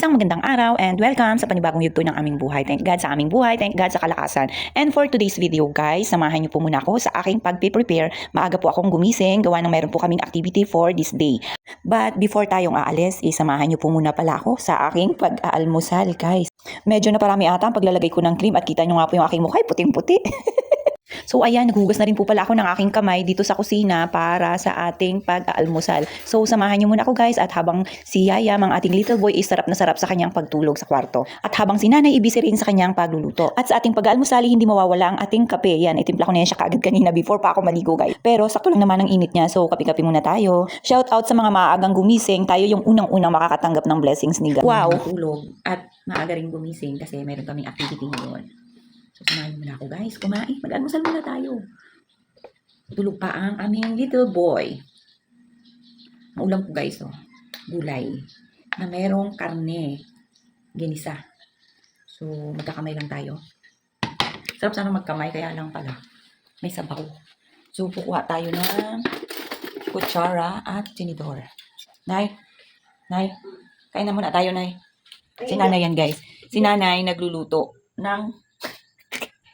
Isang magandang araw and welcome sa panibagong yugto ng aming buhay. Thank God sa aming buhay, thank God sa kalakasan. And for today's video guys, samahan niyo po muna ako sa aking pag-prepare. Maaga po akong gumising, gawa ng meron po kaming activity for this day. But before tayong aalis, isamahan niyo po muna pala ako sa aking pag-aalmusal guys. Medyo naparami ata ang paglalagay ko ng cream at kita niyo nga po yung aking mukha, ay puting-puti. So ayan, naghugas na rin po pala ako ng aking kamay dito sa kusina para sa ating pag-aalmusal. So samahan niyo muna ako guys at habang si Yayam, ang ating little boy, is sarap na sarap sa kanyang pagtulog sa kwarto. At habang si Nanay, ibisi rin sa kanyang pagluluto. At sa ating pag-aalmusal, hindi mawawala ang ating kape. Yan, itimpla ko na yan siya kaagad kanina before pa ako maligo guys. Pero sakto lang naman ang init niya, so kape-kape muna tayo. Shout out sa mga maagang gumising, tayo yung unang-unang makakatanggap ng blessings ni God. Wow! Tulog at maaga rin gumising kasi meron kaming activity ngayon. So, kumain muna ako, guys. Kumain. Mag-almusal muna tayo. Tulog pa ang aming little boy. Ang ulam ko, guys, oh. Gulay. Na merong karne. Ginisa. So, magkakamay lang tayo. Sarap sana magkamay, kaya lang pala. May sabaw. So, kukuha tayo ng kutsara at tinidor. Nay, Nay, kain na muna tayo, Nay. Si nanay yan, guys. Si nanay nagluluto ng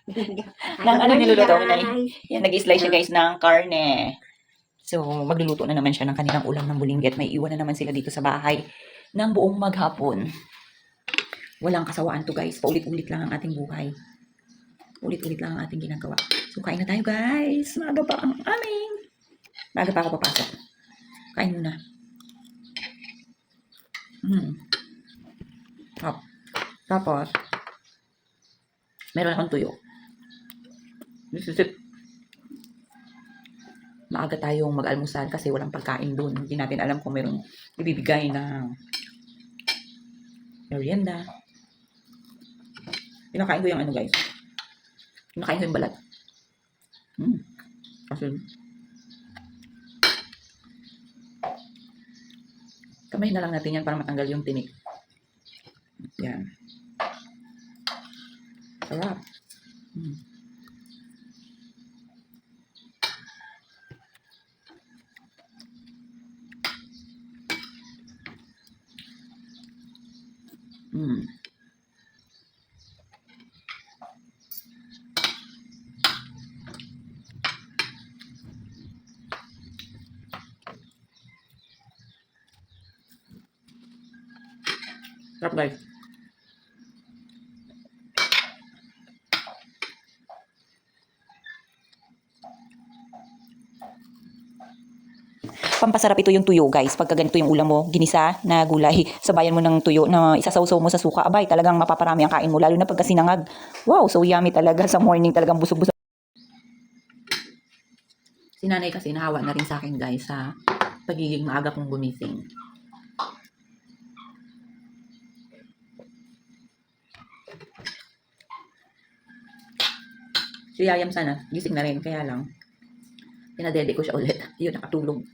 Nang ano niluluto mo, Nay? Yan, nag-slice siya guys ng karne. So, magluluto na naman siya ng kanilang ulam ng bulinggit. May iwan na naman sila dito sa bahay ng buong maghapon. Walang kasawaan to guys. Paulit-ulit lang ang ating buhay. Ulit-ulit lang ang ating ginagawa. So, kain na tayo guys. Maaga pa ang aming. Maaga pa ako papasok. Kain muna. Hmm. Tap. Tapos, meron akong tuyo. This is it. Maaga tayong mag-almusal kasi walang pagkain doon. Hindi natin alam kung merong ibibigay na merienda. Pinakain ko yung ano guys. Pinakain ko yung balat. Hmm. Kasi kamay na lang natin yan para matanggal yung tinik. Yan. Sarap. Hmm. Mm. Sarap guys. Pampasarap ito yung tuyo guys. Pagka ganito yung ulam mo, ginisa na gulay, sabayan mo ng tuyo na isasawsaw mo sa suka. Abay, talagang mapaparami ang kain mo. Lalo na pagka sinangag. Wow, so yummy talaga sa morning. Talagang busog-busog. Si nanay kasi nahawa na rin sa akin guys sa pagiging maaga kong gumising. Si Yayam sana, gising na rin, kaya lang, pinadede ko siya ulit. Yun, nakatulog.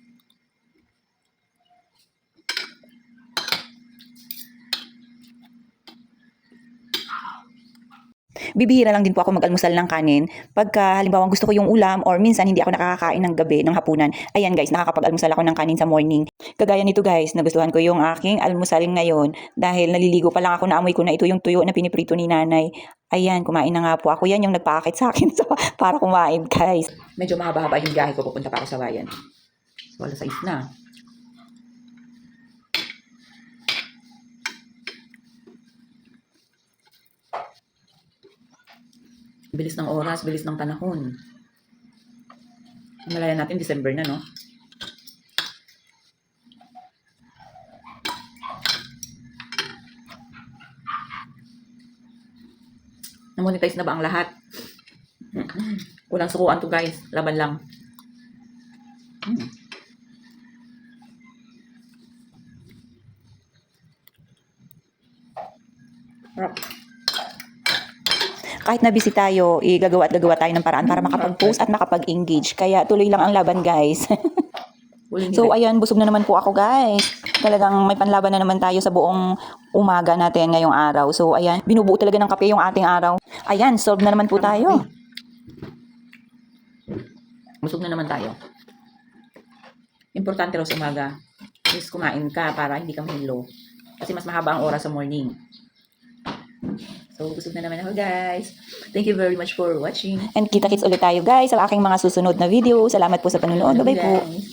Bibihira lang din po ako mag-almusal ng kanin. Pagka halimbawa gusto ko yung ulam or minsan hindi ako nakakakain ng gabi, ng hapunan. Ayan guys, nakakapag-almusal ako ng kanin sa morning. Kagaya nito guys, nagustuhan ko yung aking almusal ngayon dahil naliligo pa lang ako, naamoy ko na ito yung tuyo na piniprito ni nanay. Ayan, kumain na nga po ako. Yan yung nagpaakit sa akin so, para kumain guys. Medyo mahaba-haba yung biyahe ko pupunta pa ako sa bayan. So, alas 6 na. Bilis ng oras, bilis ng panahon. Malaya natin, December na, no? Na-monetize na ba ang lahat? Walang sukuan to guys. Laban lang. Mm. Sarap kahit na busy tayo, igagawa at gagawa tayo ng paraan para makapag-post at makapag-engage. Kaya tuloy lang ang laban, guys. so, ayan, busog na naman po ako, guys. Talagang may panlaban na naman tayo sa buong umaga natin ngayong araw. So, ayan, binubuo talaga ng kape yung ating araw. Ayan, solve na naman po tayo. Busog na naman tayo. Importante raw sa umaga is kumain ka para hindi ka mahilo. Kasi mas mahaba ang oras sa morning. So, busog na naman ako guys. Thank you very much for watching. And kita-kits ulit tayo guys sa aking mga susunod na video. Salamat po sa panunood. Bye-bye po. Guys.